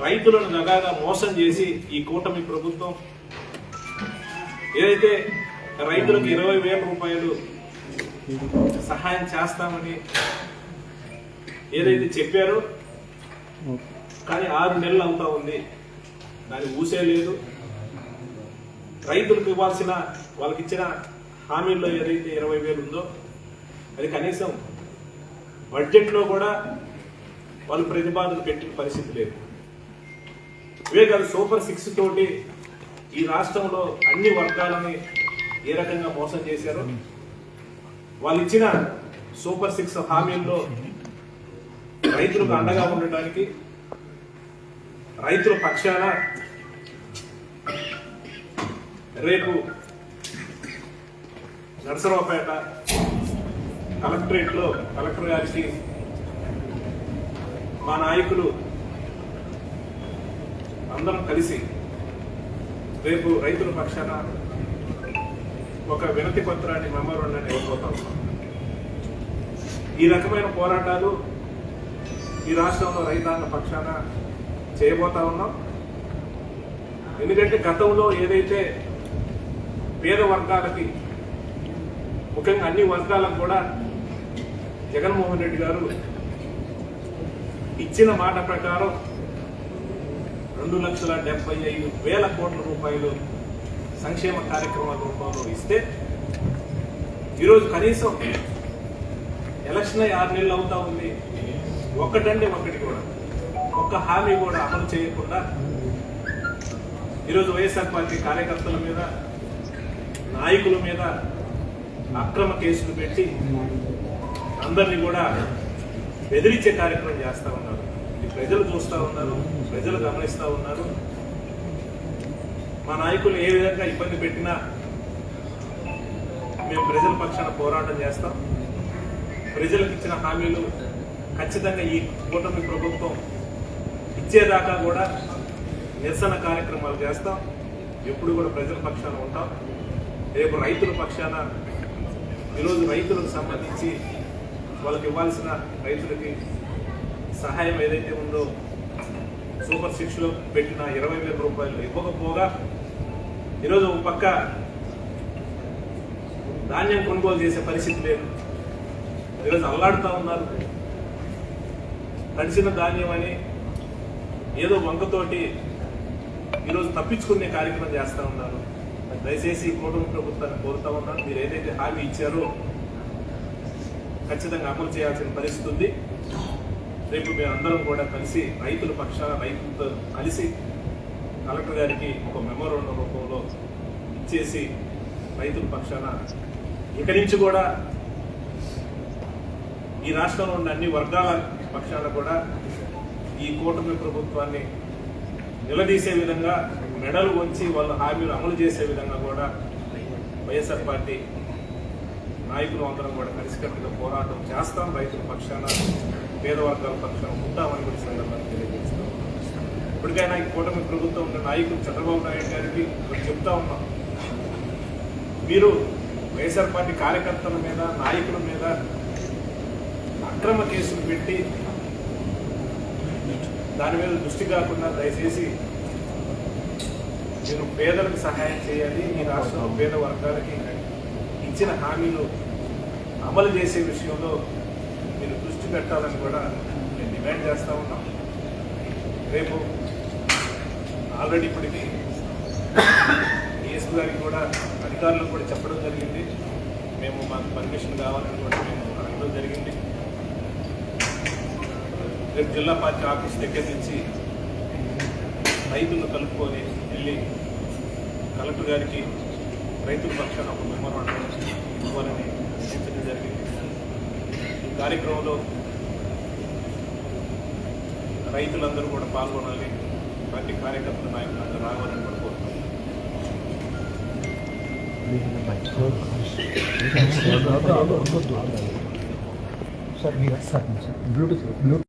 రైతులను నగాగా మోసం చేసి ఈ కూటమి ప్రభుత్వం ఏదైతే రైతులకు ఇరవై వేల రూపాయలు సహాయం చేస్తామని ఏదైతే చెప్పారో కానీ ఆరు నెలలు అవుతా ఉంది. దాన్ని ఊసే లేదు. రైతులకు ఇవ్వాల్సిన వాళ్ళకి ఇచ్చిన హామీల్లో ఏదైతే ఇరవై వేలు ఉందో అది కనీసం బడ్జెట్లో కూడా వాళ్ళు ప్రతిపాదన పెట్టిన పరిస్థితి లేదు. ఇవే కాదు సూపర్ సిక్స్ తోటి ఈ రాష్ట్రంలో అన్ని వర్గాలని ఏ రకంగా మోసం చేశారో వాళ్ళు ఇచ్చిన సూపర్ సిక్స్ హామీల్లో రైతులకు అండగా ఉండటానికి రైతుల పక్షాన రేపు నరసరావుపేట కలెక్టరేట్లో కలెక్టర్ గారికి మా నాయకులు అందరం కలిసి రేపు రైతుల పక్షాన ఒక వినతి పత్రాన్ని మెమోరాండాన్ని ఇవ్వబోతాం ఈ రకమైన పోరాటాలు ఈ రాష్ట్రంలో రైతాంగ పక్షాన చేయబోతా ఉన్నాం. ఎందుకంటే గతంలో ఏదైతే పేద వర్గాలకి ముఖ్యంగా అన్ని వర్గాలకు కూడా జగన్మోహన్ రెడ్డి గారు ఇచ్చిన మాట ప్రకారం రెండు లక్షల డెబ్బై ఐదు వేల కోట్ల రూపాయలు సంక్షేమ కార్యక్రమాల రూపంలో ఇస్తే ఈరోజు కనీసం ఎలక్షన్ ఆరు నెలలు అవుతా ఉంది. ఒక్కటంటే ఒక్కటి కూడా. ఒక్క హామీ కూడా అమలు చేయకుండా ఈరోజు వైఎస్ఆర్ పార్టీ కార్యకర్తల మీద నాయకుల మీద అక్రమ కేసులు పెట్టి అందరినీ కూడా బెదిరించే కార్యక్రమం చేస్తూ ఉన్నారు. ఇది ప్రజలు చూస్తూ ఉన్నారు ప్రజలు గమనిస్తూ ఉన్నారు. మా నాయకులు ఏ విధంగా ఇబ్బంది పెట్టినా మేము ప్రజల పక్షాన పోరాటం చేస్తాం. ప్రజలకు ఇచ్చిన హామీలు ఖచ్చితంగా ఈ కూటమి ప్రభుత్వం ఇచ్చేదాకా కూడా నిరసన కార్యక్రమాలు చేస్తాం. ఎప్పుడు కూడా ప్రజల పక్షాన ఉంటాం. రేపు రైతుల పక్షాన ఈరోజు రైతులకు సంబంధించి వాళ్ళకి ఇవ్వాల్సిన రైతులకి సహాయం ఏదైతే ఉందో సూపర్ సిక్స్లో పెట్టిన ఇరవై వేల రూపాయలు ఇవ్వకపోగా ఈరోజు ఒక పక్క ధాన్యం కొనుగోలు చేసే పరిస్థితి లేదు. ఈరోజు అల్లాడుతూ ఉన్నారు. తడిసిన ధాన్యం అని ఏదో వంకతోటి ఈరోజు తప్పించుకునే కార్యక్రమం చేస్తూ ఉన్నారు. దయచేసి కూటమి ప్రభుత్వాన్ని కోరుతా ఉన్నాను. మీరు ఏదైతే హామీ ఇచ్చారో ఖచ్చితంగా అమలు చేయాల్సిన పరిస్థితి ఉంది. రేపు మేము అందరం కూడా కలిసి రైతుల పక్షాన రైతులతో కలిసి కలెక్టర్ గారికి ఒక మెమోరాండం రూపంలో ఇచ్చేసి రైతుల పక్షాన ఇక నుంచి కూడా ఈ రాష్ట్రంలో ఉన్న అన్ని వర్గాల పక్షాన కూడా ఈ కూటమి ప్రభుత్వాన్ని నిలదీసే విధంగా మెడలు వంచి వాళ్ళ హామీలు అమలు చేసే విధంగా కూడా వైఎస్ఆర్ పార్టీ నాయకులు అందరం కూడా కలిసికట్టుగా పోరాటం చేస్తాం. రైతుల పక్షాన పేదవర్గాల పక్షాన ఉంటామని కూడా సందర్భాన్ని సందర్భంగా తెలియజేస్తాం ఇప్పటికైనా ఈ కూటమి ప్రభుత్వం ఉన్న నాయకులు చంద్రబాబు నాయుడు గారికి చెప్తా ఉన్నాం. మీరు వైఎస్ఆర్ పార్టీ కార్యకర్తల మీద నాయకుల మీద అక్రమ కేసులు పెట్టి దాని మీద దృష్టి కాకుండా దయచేసి నేను పేదలకు సహాయం చేయాలి. ఈ రాష్ట్రంలో పేద వర్గాలకి ఇచ్చిన హామీలు అమలు చేసే విషయంలో మీరు దృష్టి పెట్టాలని కూడా మేము డిమాండ్ చేస్తూ ఉన్నాం. రేపు ఆల్రెడీ ఇప్పటికి ఏఎస్ గారికి కూడా అధికారులకు కూడా చెప్పడం జరిగింది. మేము మాకు పర్మిషన్ కావాలని కూడా మేము అడగడం జరిగింది. రేపు జిల్లా పార్టీ ఆఫీస్ దగ్గర నుంచి రైతులను కలుపుకొని వెళ్ళి కలెక్టర్ గారికి రైతుల పక్షాన ఒక మెమోరాండం ఇవ్వాలని సూచించడం జరిగింది. ఈ కార్యక్రమంలో రైతులందరూ కూడా పాల్గొనాలి. ప్రతి కార్యకర్తల నాయకులు అందరూ రావాలని కూడా కోరుతున్నాం. సార్ మీరు సార్ బ్లూటూత్ బ్లూటూత్.